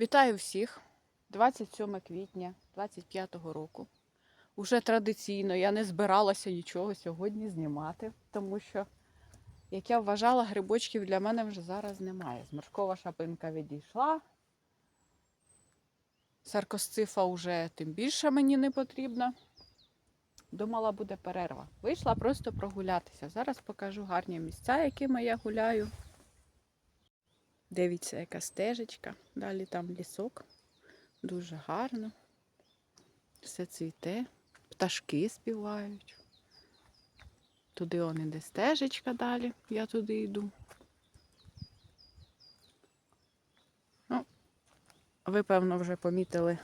Вітаю всіх! 27 квітня 25-го року. Уже традиційно я не збиралася нічого сьогодні знімати, тому що, як я вважала, грибочків для мене вже зараз немає. Зморшкова шапинка відійшла. Саркосцифа вже тим більше мені не потрібна. Думала, буде перерва. Вийшла просто прогулятися. Зараз покажу гарні місця, якими я гуляю. Дивіться, яка стежечка. Далі там лісок. Дуже гарно. Все цвіте. Пташки співають. Туди он іде стежечка далі. Я туди йду. Ну, ви, певно, вже помітили,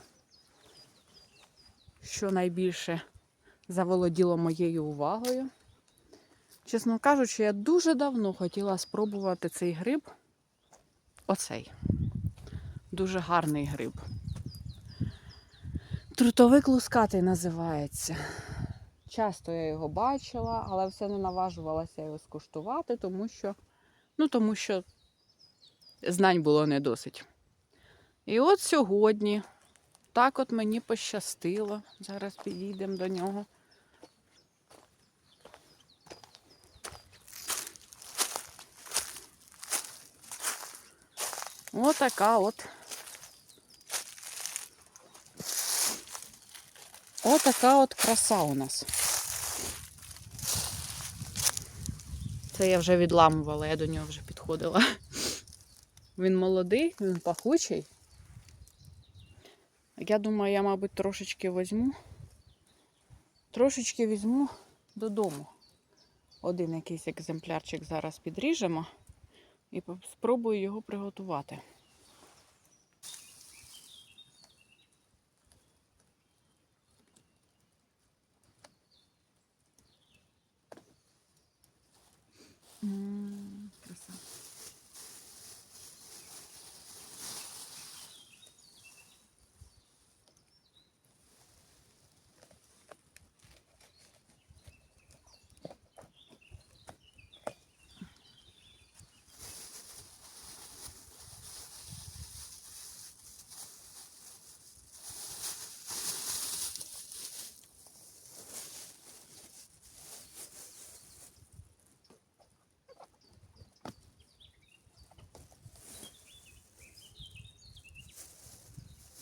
що найбільше заволоділо моєю увагою. Чесно кажучи, я дуже давно хотіла спробувати цей гриб. Оцей. Дуже гарний гриб. Трутовик лускатий називається. Часто я його бачила, але все не наважувалася його скуштувати, тому що, ну, тому що знань було не досить. І от сьогодні так от мені пощастило. Зараз підійдемо до нього. Отака от. Отака от краса у нас. Це я вже відламувала, я до нього вже підходила. Він молодий, він пахучий. Я думаю, я, мабуть, трошечки візьму. Трошечки візьму додому. Один якийсь екземплярчик зараз підріжемо і спробую його приготувати. М, Краса.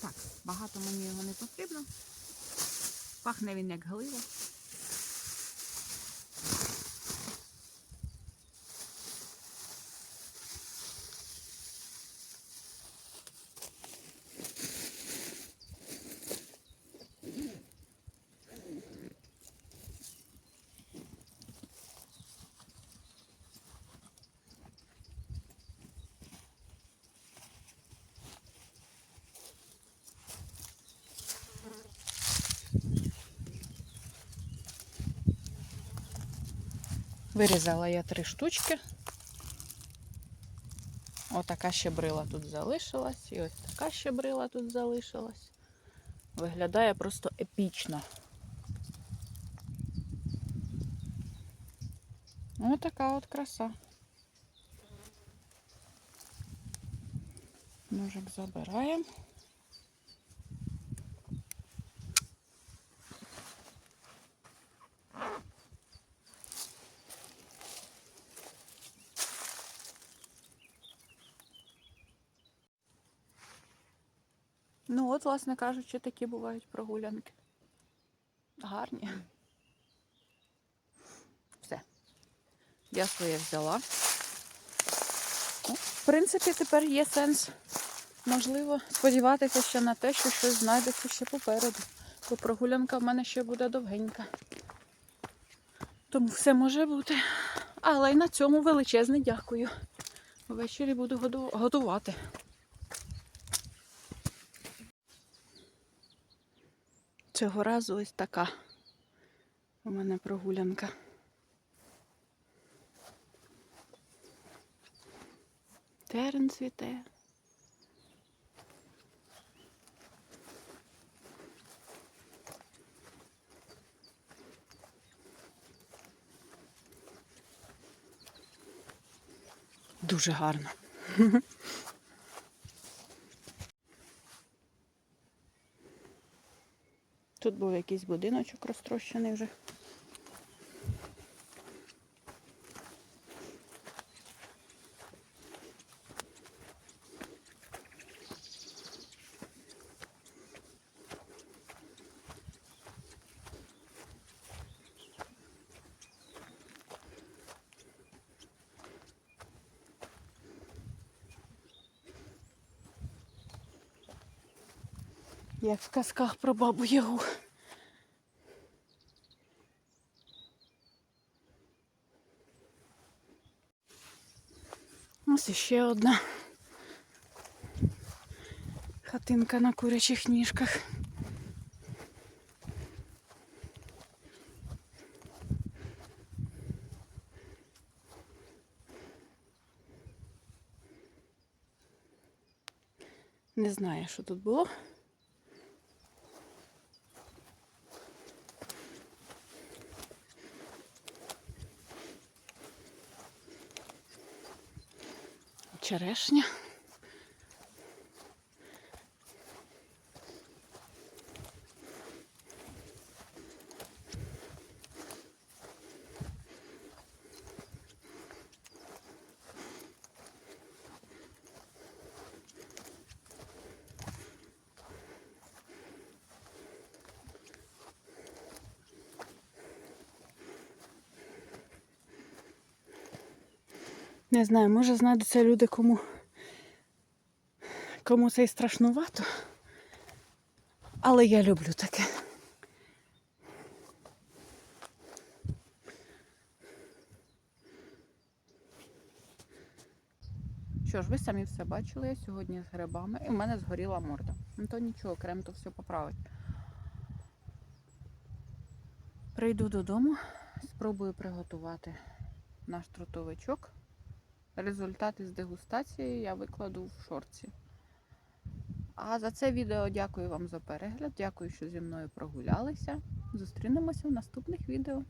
Так, багато мені його не потрібно. Пахне він як глива. Вирізала я три штучки. Отака щебрила тут залишилась. І ось така щебрила тут залишилась. Виглядає просто епічно. Отака от краса. Ножик забираємо. Ну от, власне кажучи, такі бувають прогулянки. Гарні. Все. Я своє взяла. Ну, в принципі, тепер є сенс, можливо, сподіватися ще на те, що щось знайдеться ще попереду. Бо прогулянка в мене ще буде довгенька. Тому все може бути. Але й на цьому величезне дякую. Ввечері буду готувати. Цього разу ось така у мене прогулянка. Терен цвіте. Дуже гарно. Тут був якийсь будиночок розтрощений вже. Як в казках про бабу Ягу. Ось іще одна хатинка на курячих ніжках. Не знаю, що тут було. Черешня. Не знаю, може знайдуться люди, кому, кому це і страшнувато. Але я люблю таке. Що ж, ви самі все бачили, я сьогодні з грибами і в мене згоріла морда. Ну то нічого, крем то все поправить. Прийду додому, спробую приготувати наш трутовичок. Результати з дегустації я викладу в шорці. А за це відео дякую вам за перегляд. Дякую, що зі мною прогулялися. Зустрінемося в наступних відео.